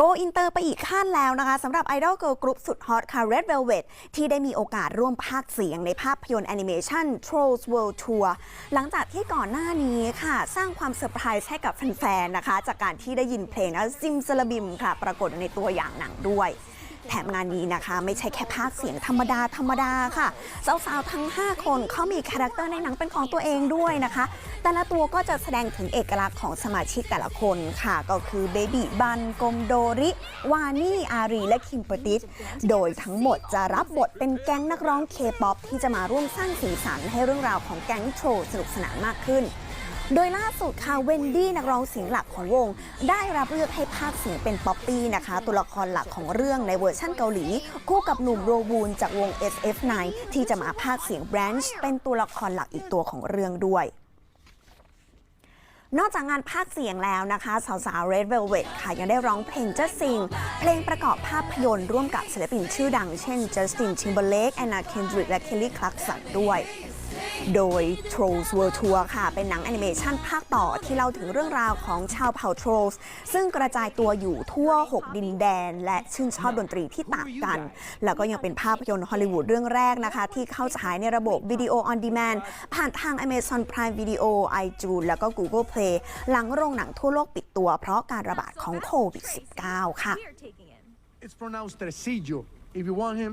โกอินเตอร์ไปอีกขั้นแล้วนะคะสำหรับไอดอลเกิร์ลกรุ๊ปสุดฮอตค่ะ Red Velvet ที่ได้มีโอกาสร่วมภาคเสียงในภาพยนตร์แอนิเมชัน Trolls World Tour หลังจากที่ก่อนหน้านี้ค่ะ สร้างความเซอร์ไพรส์ให้กับแฟนๆนะคะ จากการที่ได้ยินเพลงนะซิมซลบิมค่ะ ปรากฏในตัวอย่างหนังด้วย แถมงานนี้นะคะ ไม่ใช่แค่ภาคเสียงธรรมดาธรรมดาค่ะสาวๆทั้ง 5 คนเขามีคาแรคเตอร์ในหนังเป็นของตัวเองด้วยนะคะ แต่ละตัวก็จะแสดงถึงเอกลักษณ์ของสมาชิกแต่ละคนค่ะ ก็คือเบบี้บันกมโดริ วานี่ อารี และคิมเปอร์ติสโดยทั้งหมดจะรับบทเป็นแก๊งนักร้องเคป๊อปที่จะมาร่วมสร้างสีสันให้เรื่องราวของแก๊งโทรสนุกสนานมากขึ้น โดยล่าสุดค่ะเวนดี้นักร้องเสียงหลักของวง ได้รับเลือกให้ภาคเสียงเป็นป๊อปปี้นะคะ ตัวละครหลักของเรื่องในเวอร์ชั่นเกาหลี คู่กับหนุ่มโรวูนจากวง SF9 ที่จะมาภาคเสียงแบรนช์เป็นตัวละครหลักอีกตัวของเรื่องด้วยนอกจากงานภาคเสียงแล้วนะคะสาวๆ Red Velvet ค่ะยังได้ร้องเพลง Just Sing เพลงประกอบภาพยนตร์ร่วมกับศิลปินชื่อดัง เช่น Justin Timberlake Anna Kendrick และ Kelly Clarkson ด้วย โดย Trolls World Tour ค่ะ เป็นหนังแอนิเมชันภาคต่อที่เล่าถึงเรื่องราวของชาวเผ่า Trolls ซึ่งกระจายตัวอยู่ทั่ว 6 ดินแดน และชื่นชอบดนตรีที่ต่างกัน แล้วก็ยังเป็นภาพยนตร์ฮอลลีวูดเรื่องแรกนะคะ ที่เข้าฉายในระบบวิดีโอออนดีแมนผ่านทาง Amazon Prime Video iTunes แล้วก็ Google Play หลังโรงหนังทั่วโลกปิดตัว เพราะการระบาดของโควิด -19 ค่ะ It's pronounced tresillo. If you want him,